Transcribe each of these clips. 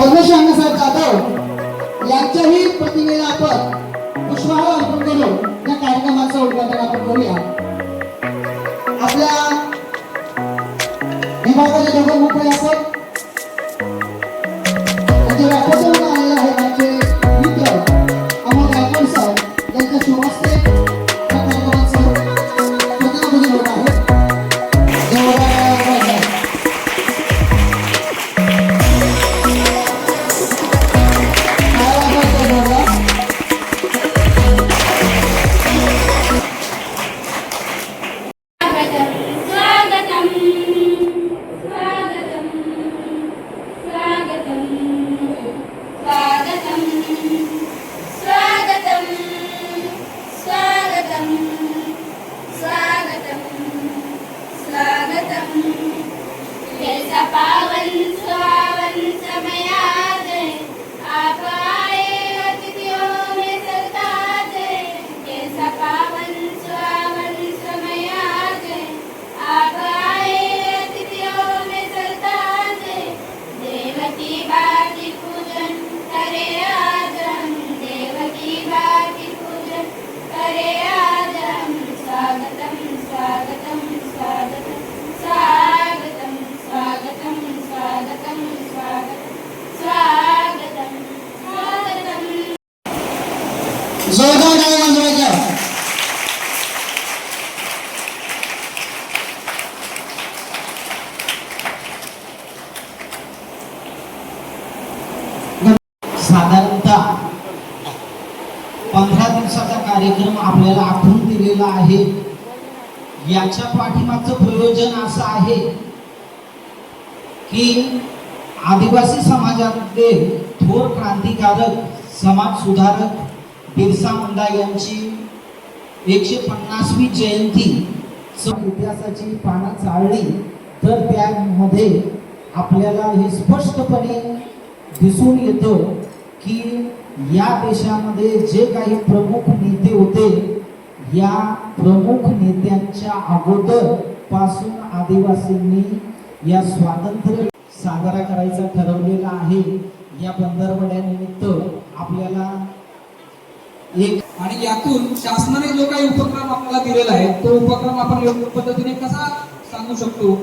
पद्मश्री अण्णासाहेब जाधव यांच्याही प्रतिमेला आपण पुष्पहार अर्पण करून या कार्यक्रमाचं उद्घाटन आपण करूया. आपल्या विभागाचे दोघं मोठे असत याच्या पाठीमागचं प्रयोजन असं आहे की आदिवासी समाजामध्ये थोर क्रांतिकारक समाज सुधारक बिरसा मुंडा यांची एकशे पन्नासवी जयंती इतिहासाची पानं चालली तर त्यामध्ये आपल्याला हे स्पष्टपणे दिसून येतं की या देशामध्ये जे काही प्रमुख नेते होते या प्रमुख नेत्यांच्या अगोदरपासून आदिवासींनी या स्वातंत्र्य साजरा करायचा ठरवलेला आहे. या बंदरवड्यानिमित्त आपल्याला एक आणि यातून शासनाने जो काही उपक्रम आपल्याला दिलेला आहे तो उपक्रम आपण योग्य पद्धतीने कसा सांगू शकतो?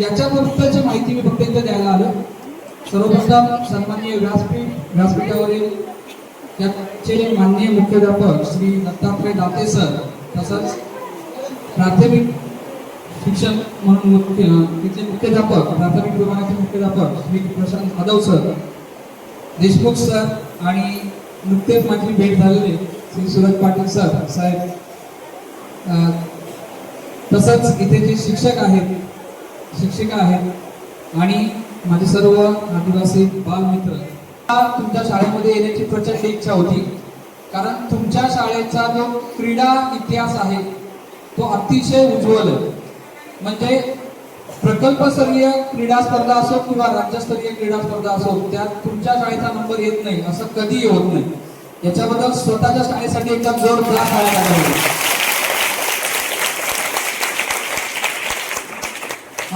याच्याबद्दलची माहिती मी फक्त इथे द्यायला आलो सर्वप्रथम सन्माननीय व्यासपीठ व्यासपीठावरील त्याचे माननीय मुख्याध्यापक श्री दत्तात्रय दाते सर तसंच प्राथमिक शिक्षण म्हणून मुख्य तिथले मुख्याध्यापक प्राथमिक विभागाचे मुख्याध्यापक श्री प्रशांत जाधव सर देशमुख सर आणि नुकतेच माझी भेट झालेली श्री सुरज पाटील सर साहेब. तसंच इथे जे शिक्षक आहेत शिक्षिका आहेत आणि माझे सर्व आदिवासी बालमित्र तुमच्या शाळेमध्ये येण्याची प्रचंड इच्छा होती. कारण तुमच्या शाळेचा जो क्रीडा इतिहास आहे तो अतिशय उज्ज्वल आहे. म्हणजे प्रकल्पस्तरीय क्रीडा स्पर्धा असो किंवा राज्यस्तरीय क्रीडा स्पर्धा असो त्यात तुमच्या शाळेचा नंबर येत नाही असं कधीही होत नाही. याच्याबद्दल स्वतःच्या शाळेसाठी एकदा जोरदार शाळा लागली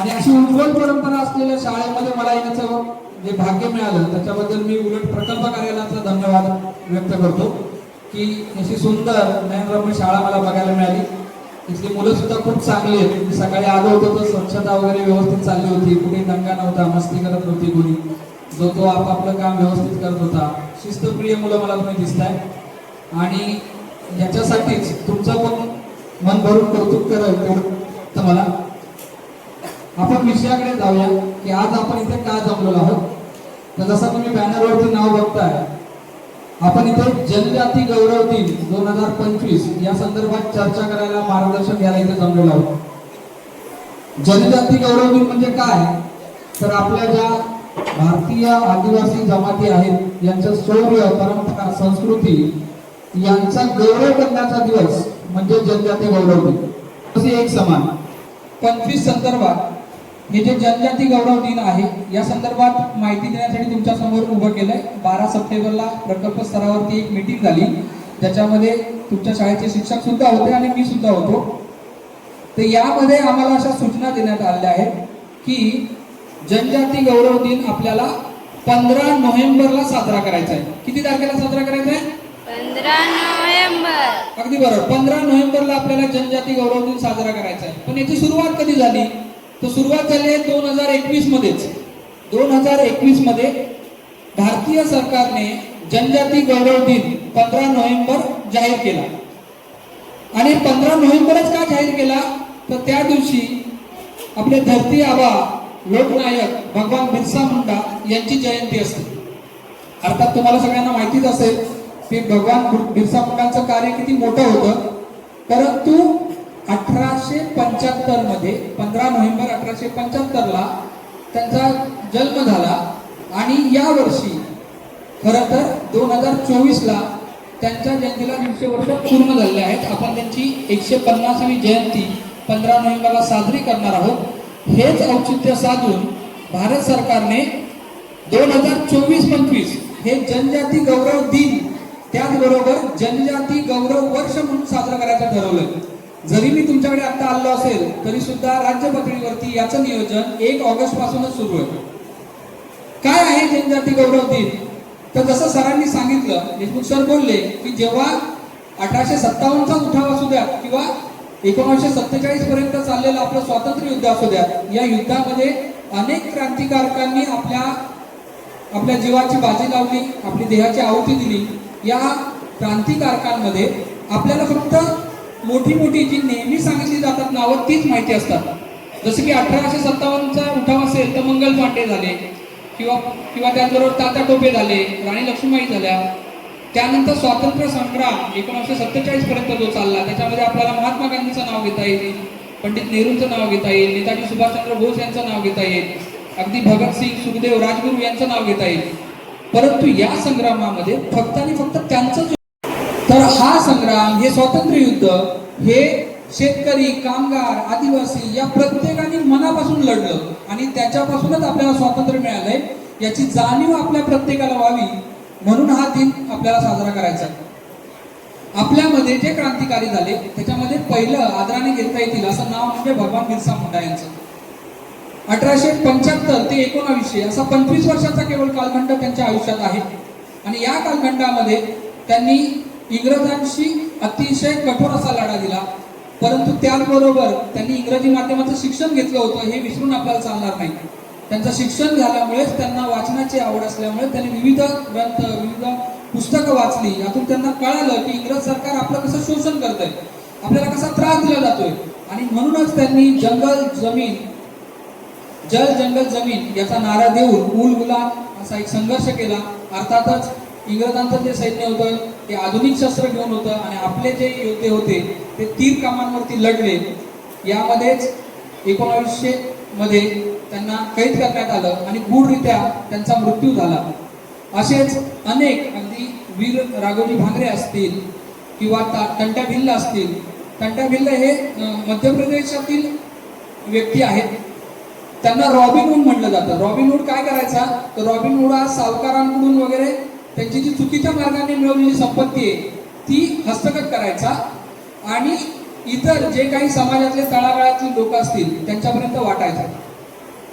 आणि अशी उज्ज्वल परंपरा असलेल्या शाळेमध्ये मला येण्याचं जे भाग्य मिळालं त्याच्याबद्दल मी उलट प्रकल्प कार्यालयाचा धन्यवाद व्यक्त करतो की अशी सुंदर नयनरम्य शाळा मला बघायला मिळाली. इथली मुलं सुद्धा खूप चांगली आहेत. मी सकाळी आलो होतो तर स्वच्छता वगैरे व्यवस्थित चालली होती. कुठे दंगा नव्हता मस्ती करत नव्हती कुणी. जो तो आपापलं काम व्यवस्थित करत होता. शिस्तप्रिय मुलं मला तुम्ही दिसताय. आणि याच्यासाठीच तुमचं पण मन भरून कौतुक करत तर मला. आपण विषयाकडे जाऊया की आज आपण इथे का जमलेलो आहोत? तर जसं तुम्ही बॅनरवरती नाव बघताय आपण इथे जनजाती गौरव दिन दोन हजार पंचवीस या संदर्भात चर्चा करायला मार्गदर्शन घ्यायला इथे जमलेलो आहोत. जनजाती गौरव दिन म्हणजे काय? तर आपल्या ज्या भारतीय आदिवासी जमाती आहेत यांचं शौर्य परंपरा संस्कृती यांचा गौरव करण्याचा दिवस म्हणजे जनजाती गौरव दिन असे एक समान. पंचवीस संदर्भात हे जे जनजाती गौरव दिन आहे. या संदर्भात माहिती देण्यासाठी तुमच्यासमोर उभं केलंय. बारा सप्टेंबरला प्रकल्प स्तरावरती एक मीटिंग झाली. त्याच्यामध्ये तुमच्या शाळेचे शिक्षक सुद्धा होते आणि मी सुद्धा होतो. तर यामध्ये आम्हाला अशा सूचना देण्यात आलेल्या आहेत की जनजाती गौरव दिन आपल्याला पंधरा नोव्हेंबरला साजरा करायचा आहे. किती तारखेला साजरा करायचा आहे? पंधरा नोव्हेंबर. अगदी बरोबर. पंधरा नोव्हेंबरला आपल्याला जनजाती गौरव दिन साजरा करायचा आहे. पण याची सुरुवात कधी झाली? तर सुरुवात झाली आहे दोन हजार एकवीस मध्येच. दोन हजार एकवीसमध्ये भारतीय सरकारने जनजाती गौरव दिन पंधरा नोव्हेंबर जाहीर केला. आणि पंधरा नोव्हेंबरच का जाहीर केला? तर त्या दिवशी आपले धरती आबा लोकनायक भगवान बिरसा मुंडा यांची जयंती असते. अर्थात तुम्हाला सगळ्यांना माहितीच असेल की भगवान बिरसा मुंडांचं कार्य किती मोठं होतं. परंतु अठराशे पंच्याहत्तरमध्ये पंधरा नोव्हेंबर अठराशे पंच्याहत्तर ला त्यांचा जन्म झाला. आणि या वर्षी खरं तर दोन हजार चोवीस ला त्यांच्या जयंतीला दीडशे वर्ष पूर्ण झालेले आहेत. आपण त्यांची एकशे पन्नासावी जयंती पंधरा नोव्हेंबरला साजरी करणार आहोत. हेच औचित्य साधून भारत सरकारने दोन हजार चोवीस पंचवीस हे जनजाती गौरव दिन त्याचबरोबर जनजाती गौरव वर्ष म्हणून साजरा करायचं ठरवलं जरी मी तुमच्याकडे आत्ता आलो असेल तरी सुद्धा राज्य पातळीवरती याचं नियोजन एक ऑगस्ट पासूनच सुरू आहे. काय आहे जनजाती गौरव दिन? तर जसं सरांनी सांगितलं देशमुख सर बोलले की जेव्हा अठराशे सत्तावन्नचा उठाव असू द्या किंवा एकोणीसशे सत्तेचाळीस पर्यंत चाललेलं आपलं स्वातंत्र्य युद्ध असू द्या या युद्धामध्ये अनेक क्रांतिकारकांनी आपल्या आपल्या जीवाची बाजी लावली आपली देहाची आहुती दिली. या क्रांतिकारकांमध्ये आपल्याला फक्त मोठी मोठी जी नेहमी सांगितली जातात नावं तीच माहिती असतात. जसं की अठराशे सत्तावन्नचा उठाव असेल तर मंगल पांडे झाले किंवा किंवा त्याचबरोबर तात्या टोपे झाले राणी लक्ष्मीबाई झाल्या. त्यानंतर स्वातंत्र्य संग्राम एकोणीसशे सत्तेचाळीस पर्यंत जो चालला त्याच्यामध्ये आपल्याला महात्मा गांधीचं नाव घेता येईल पंडित नेहरूंचं नाव घेता येईल नेताजी सुभाषचंद्र बोस यांचं नाव घेता येईल अगदी भगतसिंग सुखदेव राजगुरू यांचं नाव घेता येईल. परंतु या संग्रामामध्ये फक्त आणि फक्त त्यांचं हा संग्राम हे स्वातंत्र्य युद्ध हे शेतकरी कामगार आदिवासी या प्रत्येकाने मनापासून लढलं आणि त्याच्यापासूनच आपल्याला स्वातंत्र्य मिळालंय याची जाणीव आपल्या प्रत्येकाला व्हावी म्हणून हा दिन आपल्याला साजरा करायचा. आपल्यामध्ये जे क्रांतिकारी झाले त्याच्यामध्ये पहिलं आदराने घेता येतील असं नाव म्हणजे भगवान बिरसा मुंडा यांचं. अठराशे पंच्याहत्तर ते एकोणावीसशे असा पंचवीस वर्षाचा केवळ कालखंड त्यांच्या आयुष्यात आहे. आणि या कालखंडामध्ये त्यांनी इंग्रजांशी अतिशय कठोर असा लढा दिला. परंतु त्याचबरोबर त्यांनी इंग्रजी माध्यमाचं शिक्षण घेतलं होतं हे विसरून आपल्याला चालणार नाही. त्यांचं शिक्षण झाल्यामुळेच त्यांना वाचनाची आवड असल्यामुळे त्यांनी विविध ग्रंथ विविध पुस्तकं वाचली. यातून त्यांना कळालं की इंग्रज सरकार आपलं कसं शोषण करतंय. आपल्याला कसा त्रास दिला जातोय. आणि म्हणूनच त्यांनी जंगल जमीन जल जंगल जमीन याचा नारा देऊन मूल गुलाम असा एक संघर्ष केला. अर्थातच इंग्रजांचं जे सैन्य होतं ते आधुनिक शस्त्र घेऊन होतं आणि आपले जे योद्धे होते ते तीर कामांवरती लढले. यामध्येच एकोणावीसशे मध्ये त्यांना कैद करण्यात आलं आणि गूढरित्या त्यांचा मृत्यू झाला. असेच अनेक अगदी वीर राघोजी भांगरे असतील किंवा तंट्या भिल्ल असतील. तंट्या भिल्ल हे मध्य प्रदेशातील व्यक्ती आहेत. त्यांना रॉबिनहूड म्हटलं जातं. रॉबिनहूड काय करायचा? तर रॉबिनहूड हा सावकारांकडून वगैरे त्यांची जी चुकीच्या मार्गाने मिळवलेली संपत्ती आहे ती हस्तगत करायचा आणि इतर जे काही समाजातले तळागाळातील लोक असतील त्यांच्यापर्यंत वाटायचा.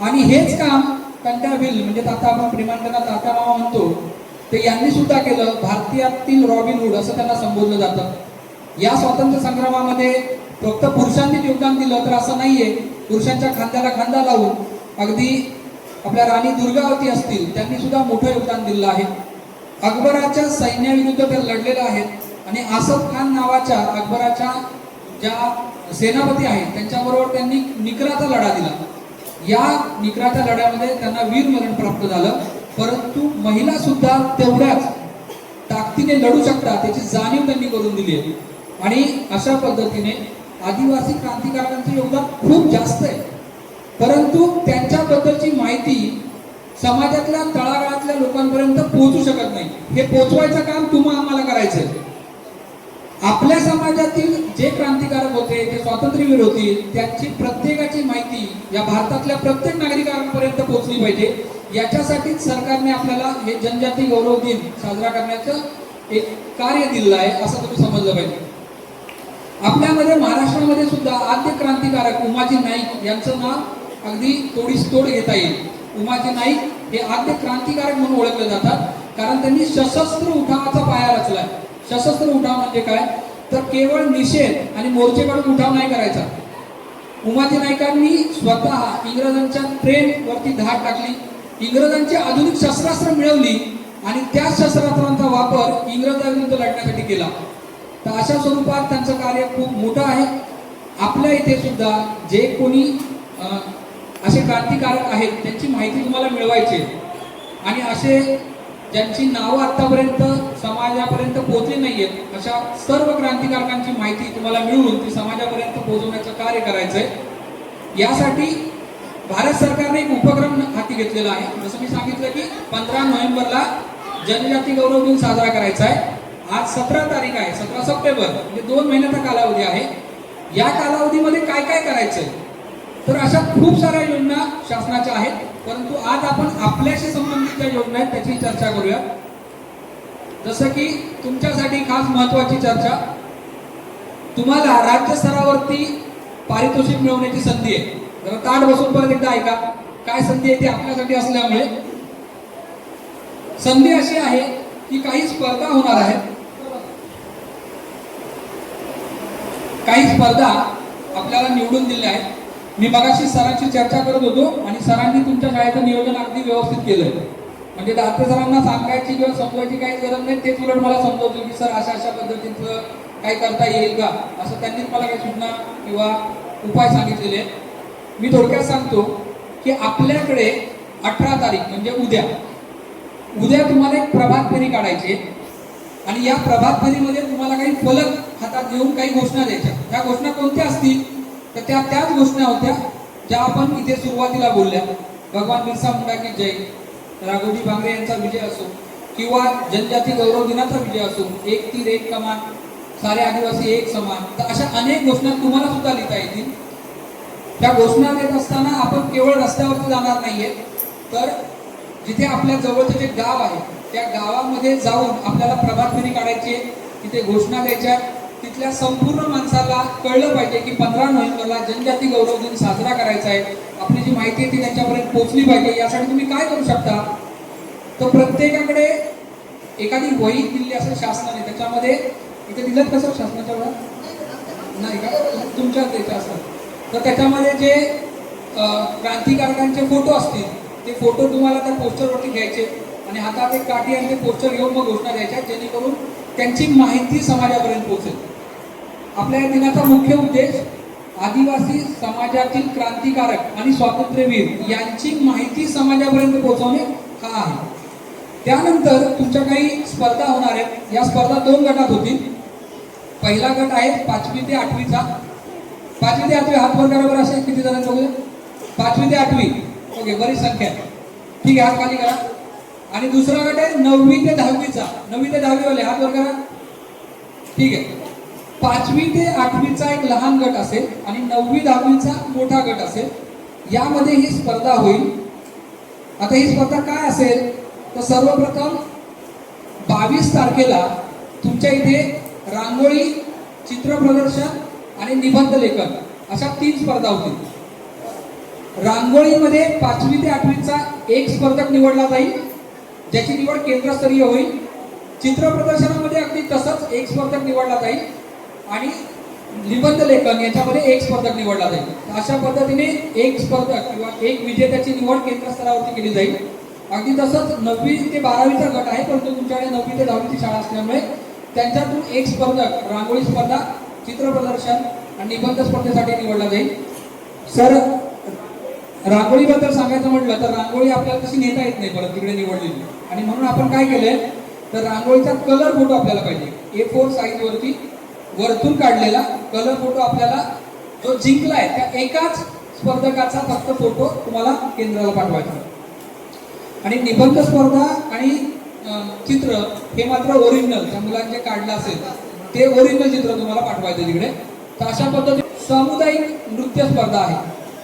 आणि हेच काम कंटाबिल म्हणजे आता आपण प्रेमांकना त्यांना ताता मामा म्हणतो ते यांनी सुद्धा केलं. भारतीयातील रॉबिन हुड असं त्यांना संबोधलं जातं. या स्वातंत्र्य संग्रामामध्ये फक्त पुरुषांनीच योगदान दिलं तर असं नाहीये. पुरुषांच्या खांद्याला खांदा लावून अगदी आपल्या राणी दुर्गावती असतील त्यांनी सुद्धा मोठं योगदान दिलं आहे. अकबराच्या सैन्याविरुद्ध ते लढलेले आहेत. आणि आसफ खान नावाच्या अकबराच्या ज्या सेनापती आहेत त्यांच्याबरोबर त्यांनी निकराचा लढा दिला. या निकराच्या लढ्यामध्ये त्यांना वीर मरण प्राप्त झालं. परंतु महिला सुद्धा तेवढ्याच ताकदीने लढू शकतात त्याची जाणीव त्यांनी करून दिली आहे. आणि अशा पद्धतीने आदिवासी क्रांतिकारकांचं योगदान खूप जास्त आहे. परंतु त्यांच्याबद्दलची माहिती समाजातल्या तळागाळातल्या लोकांपर्यंत पोहोचू शकत नाही. हे पोचवायचं काम तुम्हा आम्हाला करायचंय. आपल्या समाजातील जे क्रांतिकारक होते ते स्वातंत्र्यवीर होते त्यांची प्रत्येकाची माहिती या भारतातल्या प्रत्येक नागरिकांपर्यंत पोहोचली पाहिजे. याच्यासाठीच सरकारने आपल्याला हे जनजाती गौरव दिन साजरा करण्याचं एक कार्य दिलेलं आहे असं तुम्ही समजलं पाहिजे. आपल्यामध्ये महाराष्ट्रामध्ये सुद्धा आद्य क्रांतिकारक उमाजी नाईक यांचं नाव अगदी तोडीस तोड घेता येईल. उमाजी नाईक हे आद्य क्रांतिकारक म्हणून ओळखले जातात. कारण त्यांनी सशस्त्र उठावाचा पाया रचलाय. सशस्त्र उठाव म्हणजे काय? तर केवळ निषेध आणि मोर्चे काढून उठाव नाही करायचा. उमाजी नाईकांनी स्वतः इंग्रजांच्या ट्रेन वरती धाड टाकली. इंग्रजांची आधुनिक शस्त्रास्त्र मिळवली आणि त्या शस्त्रास्त्रांचा वापर इंग्रजांविरुद्ध लढण्यासाठी केला. तर अशा स्वरूपात त्यांचं कार्य खूप मोठं आहे. आपल्या इथे सुद्धा जे कोणी असे क्रांतिकारक आहेत त्यांची माहिती तुम्हाला मिळवायची आहे. आणि असे ज्यांची नावं आतापर्यंत समाजापर्यंत पोहोचली आहेत अशा सर्व क्रांतिकारकांची माहिती तुम्हाला मिळवून ती समाजापर्यंत पोहोचवण्याचं कार्य करायचंय. यासाठी भारत सरकारने एक उपक्रम हाती घेतलेला आहे. जसं मी सांगितलं की पंधरा नोव्हेंबरला जनजाती गौरव दिन साजरा करायचा आहे. आज सतरा तारीख आहे सतरा सप्टेंबर म्हणजे दोन महिन्याचा कालावधी आहे. या कालावधीमध्ये काय काय करायचंय? तर अशा खूप साऱ्या योजना शासनाच्या आहेत परंतु आज आपण आपल्याशी संबंधित ज्या योजना आहेत त्याची चर्चा करूया. जसं की तुमच्यासाठी खास महत्वाची चर्चा तुम्हाला राज्य स्तरावरती पारितोषिक मिळवण्याची संधी आहे. जरा ताट बसून परत एकदा ऐका काय संधी आहे ती आपल्यासाठी असल्यामुळे. संधी अशी आहे की काही स्पर्धा होणार आहेत. काही स्पर्धा आपल्याला निवडून दिल्या आहेत. मी मगाशी सरांशी चर्चा करत होतो आणि सरांनी तुमच्या शाळेचं नियोजन अगदी व्यवस्थित केलं म्हणजे दाते सरांना सांगायची किंवा समजवायची काही गरज नाही तेच उलट मला समजवतो की सर अशा अशा पद्धतीचं काही करता येईल का? असं त्यांनीच मला काही सूचना किंवा उपाय सांगितलेले. मी थोडक्यात सांगतो की आपल्याकडे अठरा तारीख म्हणजे उद्या. उद्या तुम्हाला एक प्रभात फेरी काढायची आहे. आणि या प्रभात फेरीमध्ये तुम्हाला काही फलक हातात घेऊन काही घोषणा द्यायच्या त्या घोषणा कोणत्या असतील? तर त्या त्याच घोषणा होत्या ज्या आपण इथे सुरुवातीला बोलल्या. भगवान बिरसा मुंडा की जय. राघोजी भांगरे यांचा विजय असो किंवा जनजाती गौरव दिनाचा विजय असो एक तीर एक कमान सारे आदिवासी एक समान तर अशा अनेक घोषणा तुम्हाला सुद्धा लिहिता येतील. त्या घोषणा देत असताना आपण केवळ रस्त्यावरती जाणार नाहीये तर जिथे आपल्या जवळचं जे गाव आहे त्या गावामध्ये जाऊन आपल्याला प्रभात फेरी काढायची आहे तिथे घोषणा द्यायच्या तिथल्या संपूर्ण माणसाला कळलं पाहिजे की पंधरा नोव्हेंबरला जनजाती गौरव दिन साजरा करायचा आहे. आपली जी माहिती आहे ती त्यांच्यापर्यंत पोहोचली पाहिजे. यासाठी तुम्ही काय करू शकता? तर प्रत्येकाकडे एखादी वही दिली असेल शासनाने त्याच्यामध्ये इथे दिलं कसं शासनाच्या वेळा नाही का? तुमच्या असतात. तर त्याच्यामध्ये जे क्रांतिकारकांचे फोटो असतील ते फोटो तुम्हाला त्या पोस्टरवरती घ्यायचे. आणि हातात एक काठी आणि ते पोस्टर घेऊन मग घोषणा द्यायच्या जेणेकरून त्यांची माहिती समाजापर्यंत पोहोचेल. आपल्या या दिनाचा मुख्य उद्देश आदिवासी समाजातील क्रांतिकारक आणि स्वातंत्र्यवीर यांची माहिती समाजापर्यंत पोहोचवणे हा आहे. त्यानंतर तुमच्या काही स्पर्धा होणार आहेत. या स्पर्धा दोन गटात होतील. पहिला गट आहे पाचवी ते आठवीचा. पाचवी ते आठवी हात वर करा बरं असे किती जणांचं बघूया? पाचवी ते आठवी. ओके बरीच संख्या ठीक आहे हात खाली करा. आणि दुसरा गट आहे नववी ते दहावीचा. नववी ते दहावीवाले हात वर करा. ठीक आहे. पाचवी ते आठवीचा एक लहान गट असेल आणि नववी दहावीचा मोठा गट असेल यामध्ये ही स्पर्धा होईल. आता ही स्पर्धा काय असेल? तर सर्वप्रथम बावीस तारखेला तुमच्या इथे रांगोळी चित्र प्रदर्शन आणि निबंध लेखन अशा तीन स्पर्धा होतील. रांगोळीमध्ये पाचवी ते आठवीचा एक स्पर्धक निवडला जाईल. ज्याची निवड केंद्रस्तरीय होईल. चित्र प्रदर्शनामध्ये अगदी तसंच एक स्पर्धक निवडला जाईल आणि निबंध लेखन याच्यामध्ये एक स्पर्धक निवडला जाईल. अशा पद्धतीने एक स्पर्धक किंवा एक विजेत्याची निवड केंद्रस्तरावरती केली जाईल. अगदी तसंच नववी ते बारावीचा गट आहे परंतु तुमच्याकडे नववी ते दहावीची शाळा असल्यामुळे त्यांच्यातून एक स्पर्धक रांगोळी स्पर्धा चित्र प्रदर्शन आणि निबंध स्पर्धेसाठी निवडला जाईल. सर रांगोळीबद्दल सांगायचं म्हटलं तर रांगोळी आपल्याला तशी नेता येत नाही परत तिकडे निवडलेली. आणि म्हणून आपण काय केलंय? तर रांगोळीचा कलर फोटो आपल्याला पाहिजे. ए फोर साईज वरती वरतून काढलेला कलर फोटो आपल्याला जो जिंकलाय त्या एकाच स्पर्धकाचा फक्त फोटो तुम्हाला केंद्राला पाठवायचा. आणि निबंध स्पर्धा आणि चित्र हे मात्र ओरिजिनल त्या मुलांचे काढलं असेल ते ओरिजिनल चित्र तुम्हाला पाठवायचं तिकडे. तर अशा पद्धतीने सामुदायिक नृत्य स्पर्धा आहे.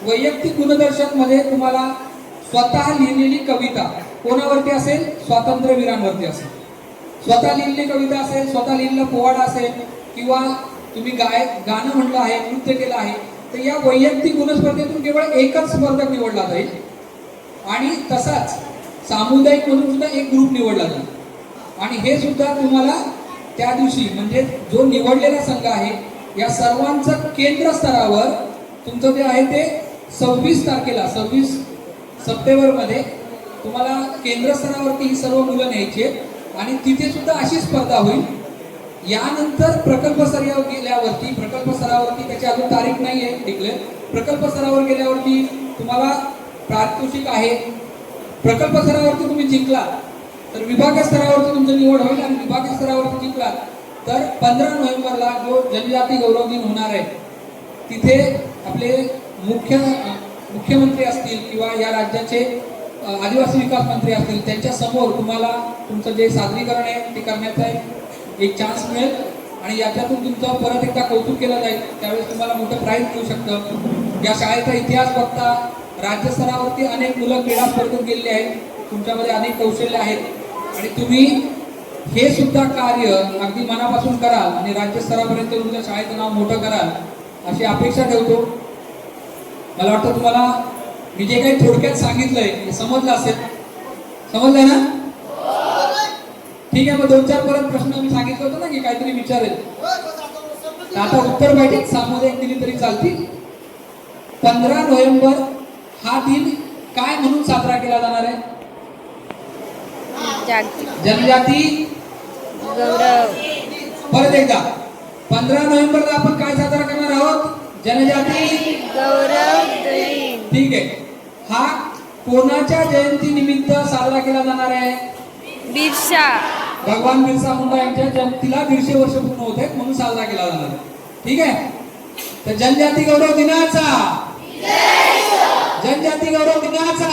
वैयक्तिक गुणदर्शकमध्ये तुम्हाला स्वतः लिहिलेली कविता कोणावरती असेल? स्वातंत्र्यवीरांवरती असेल. स्वतः लिहिलेली कविता असेल स्वतः लिहिलेला पोवाडा असेल किंवा तुम्ही गाय गाणं म्हणलं आहे नृत्य केलं आहे तर या वैयक्तिक गुणस्पर्धेतून केवळ एकच स्पर्धक निवडला जाईल. आणि तसाच सामुदायिक म्हणून सुद्धा एक ग्रुप निवडला जाईल. आणि हे सुद्धा तुम्हाला त्या दिवशी म्हणजे जो निवडलेला संघ आहे या सर्वांचं केंद्र स्तरावर तुमचं जे आहे ते सव्वीस तारखेला सव्वीस सप्टेंबरमध्ये तुम्हाला केंद्रस्तरावरती ही सर्व मुलं न्यायची आहेत. आणि तिथे सुद्धा अशी स्पर्धा होईल. यानंतर प्रकल्प स्तरावर गेल्यावरती प्रकल्प स्तरावरती त्याची अजून तारीख नाही आहे डिक्लेअर प्रकल्प स्तरावर गेल्यावरती तुम्हाला प्रातोषिक आहे. प्रकल्प स्तरावरती तुम्ही जिंकला तर विभाग स्तरावरती तुमची निवड होईल आणि विभाग स्तरावरती जिंकला तर पंधरा नोव्हेंबरला जो जनजाती गौरव दिन होणार आहे तिथे आपले मुख्य मुख्यमंत्री असतील किंवा या राज्याचे आदिवासी विकास मंत्री असतील त्यांच्यासमोर तुम्हाला तुमचं जे सादरीकरण आहे ते करण्याचा एक- एक चान्स मिळेल. आणि याच्यातून तुमचं परत एकदा कौतुक केलं जाईल त्यावेळेस तुम्हाला मोठं प्राईज मिळू शकतं. या शाळेचा इतिहास बघता राज्यस्तरावरती अनेक मुलं क्रीडा स्पर्धेत गेलेली आहेत. तुमच्यामध्ये अनेक कौशल्य आहेत. आणि तुम्ही हे सुद्धा कार्य अगदी मनापासून कराल आणि राज्यस्तरापर्यंत तुमच्या शाळेचं नाव मोठं कराल अशी अपेक्षा ठेवतो. मला वाटतं तुम्हाला मी जे काही थोडक्यात सांगितलंय समजलं असेल? समजलंय ना? ठीक आहे मग दोन चार परत प्रश्न मी सांगितलं होतं ना की काहीतरी विचारेल. आता उत्तर पाहिजे सामुदायिक दिली तरी चालतील. पंधरा नोव्हेंबर हा दिन काय म्हणून साजरा केला जाणार आहे? जनजाती. गौरव. परत एकदा. पंधरा नोव्हेंबरला आपण काय साजरा करणार आहोत? जनजाती. गौरव ठीक आहे. हा कोणाच्या जयंती निमित्त साजरा केला जाणार आहे? बिरसा. भगवान बिरसा मुंडा यांच्या जयंतीला दीडशे वर्ष पूर्ण होत आहेत म्हणून साजरा केला जाणार आहे. ठीक आहे? तर जनजाती गौरव दिनाचा. जनजाती गौरव दिनाचा.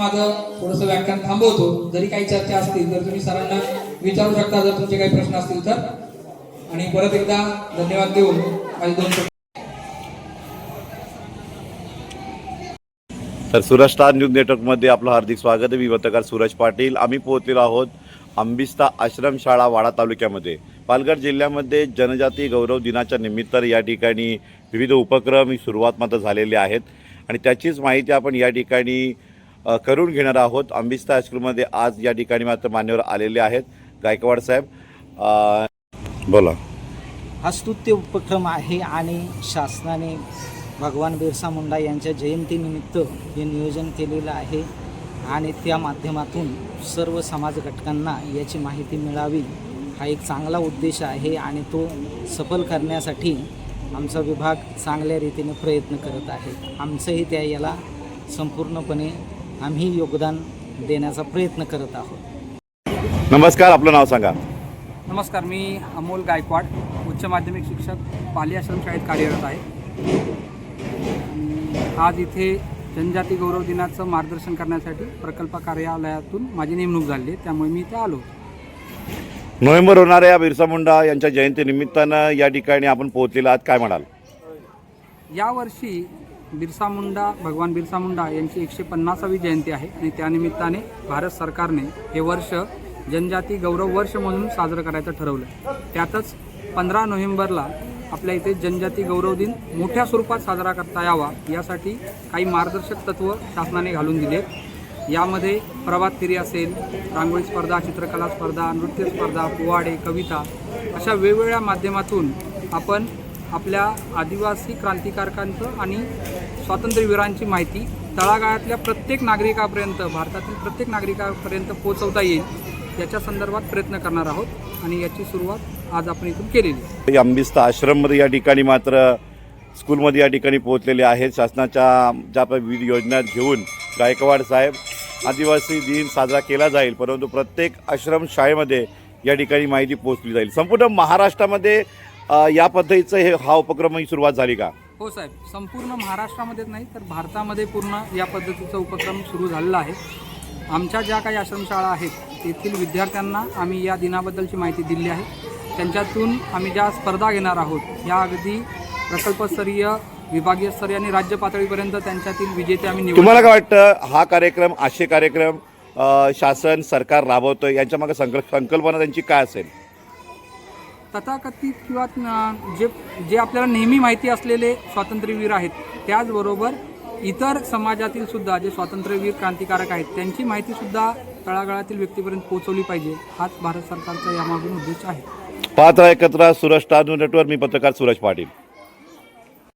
माझं थोडस व्याख्यान थांबवतो. जरी काही चर्चा असतील तर तुम्ही सरांना विचारू शकता जर तुमचे काही प्रश्न असतील तर. आणि परत एकदा धन्यवाद देऊन माझे दोन तर सूरज स्टार न्यूज नेटवर्कमध्ये आपलं हार्दिक स्वागत आहे. मी पत्रकार सूरज पाटील. आम्ही पोहोचलेलो आहोत आंबिस्ता आश्रमशाळा वाडा तालुक्यामध्ये. पालघर जिल्ह्यामध्ये जनजाती गौरव दिनाच्या निमित्तानं या ठिकाणी विविध उपक्रम सुरुवात मात्र झालेले आहेत. आणि त्याचीच माहिती आपण या ठिकाणी करून घेणार आहोत. आंबिस्ता हायस्कूलमध्ये आज या ठिकाणी मात्र मान्यवर आलेले आहेत. गायकवाड साहेब बोला. हा स्तुत्य उपक्रम आहे आणि शासनाने भगवान बिरसा मुंडा यांच्या जयंतीनिमित्त हे नियोजन केलेलं आहे. आणि त्या माध्यमातून सर्व समाज घटकांना याची माहिती मिळावी हा एक चांगला उद्देश आहे आणि तो सफल करण्यासाठी आमचा विभाग चांगल्या रीतीने प्रयत्न करत आहे. आमचंही त्या याला संपूर्णपणे आम्ही योगदान देण्याचा प्रयत्न करत आहोत. नमस्कार आपलं नाव सांगा. नमस्कार मी अमोल गायकवाड उच्च माध्यमिक शिक्षक पाली आश्रम शाळेत कार्यरत आहे. आज इथे जनजाती गौरव दिनाचं मार्गदर्शन करण्यासाठी प्रकल्प कार्यालयातून माझी नेमणूक झाली त्यामुळे मी इथे आलो. नोव्हेंबर होणाऱ्या बिरसा मुंडा यांच्या जयंतीनिमित्तानं या ठिकाणी आपण पोहोचलेला आहात. काय म्हणाल? यावर्षी बिरसा मुंडा भगवान बिरसा मुंडा यांची एकशे पन्नासावी जयंती आहे आणि त्यानिमित्ताने भारत सरकारने हे वर्ष जनजाती गौरव वर्ष म्हणून साजरं करायचं ठरवलं. त्यातच पंधरा नोव्हेंबरला आपल्या इथे जनजाती गौरव दिन मोठ्या स्वरूपात साजरा करता यावा यासाठी काही मार्गदर्शक तत्व शासनाने घालून दिले. यामध्ये प्रभात फेरी असेल रांगोळी स्पर्धा चित्रकला स्पर्धा नृत्य स्पर्धा पोवाडे कविता अशा वेगवेगळ्या माध्यमातून आपण आपल्या आदिवासी क्रांतिकारकांचं आणि स्वातंत्र्यवीरांची माहिती तळागाळातल्या प्रत्येक नागरिकापर्यंत भारतातील प्रत्येक नागरिकापर्यंत पोहोचवता येईल याच्या संदर्भात प्रयत्न करणार आहोत आणि याची सुरुवात आज आपण इथून केलेली. अंबिस्ता आश्रममध्ये या ठिकाणी मात्र स्कूलमध्ये या ठिकाणी पोहोचलेले आहेत. शासनाच्या ज्या विविध योजना घेऊन गायकवाड साहेब आदिवासी दिन साजरा केला जाईल परंतु प्रत्येक आश्रम शाळेमध्ये या ठिकाणी माहिती पोहोचली जाईल. संपूर्ण महाराष्ट्रामध्ये या पद्धतीचं हे हा उपक्रम ही सुरुवात झाली का? हो साहेब संपूर्ण महाराष्ट्रामध्येच नाही तर भारतामध्ये पूर्ण या पद्धतीचा उपक्रम सुरू झालेला आहे. आमच्या ज्या काही आश्रमशाळा आहेत तेथील विद्यार्थ्यांना आम्ही या दिनाबद्दलची माहिती दिली आहे. त्यांच्यातून आम्ही ज्या स्पर्धा घेणार आहोत या अगदी प्रकल्पस्तरीय विभागीय स्तरीय आणि राज्य पातळीपर्यंत त्यांच्यातील विजेते आम्ही निवड तुम्हाला काय वाटतं हा कार्यक्रम असे कार्यक्रम शासन सरकार राबवतोय यांच्या मागे संकल्प संकल्पना त्यांची काय असेल? तथाकथित किंवा जे जे आपल्याला नेहमी माहिती असलेले स्वातंत्र्यवीर आहेत त्याचबरोबर इतर समाजातील सुद्धा जे स्वातंत्र्यवीर क्रांतिकारक आहेत त्यांची माहितीसुद्धा तळागाळातील व्यक्तीपर्यंत पोहोचवली पाहिजे हाच भारत सरकारचा यामागून उद्देश आहे. पाहता एकत्र सुरज स्टार न्यूज नेटवर्क मी पत्रकार सुरज पाटील.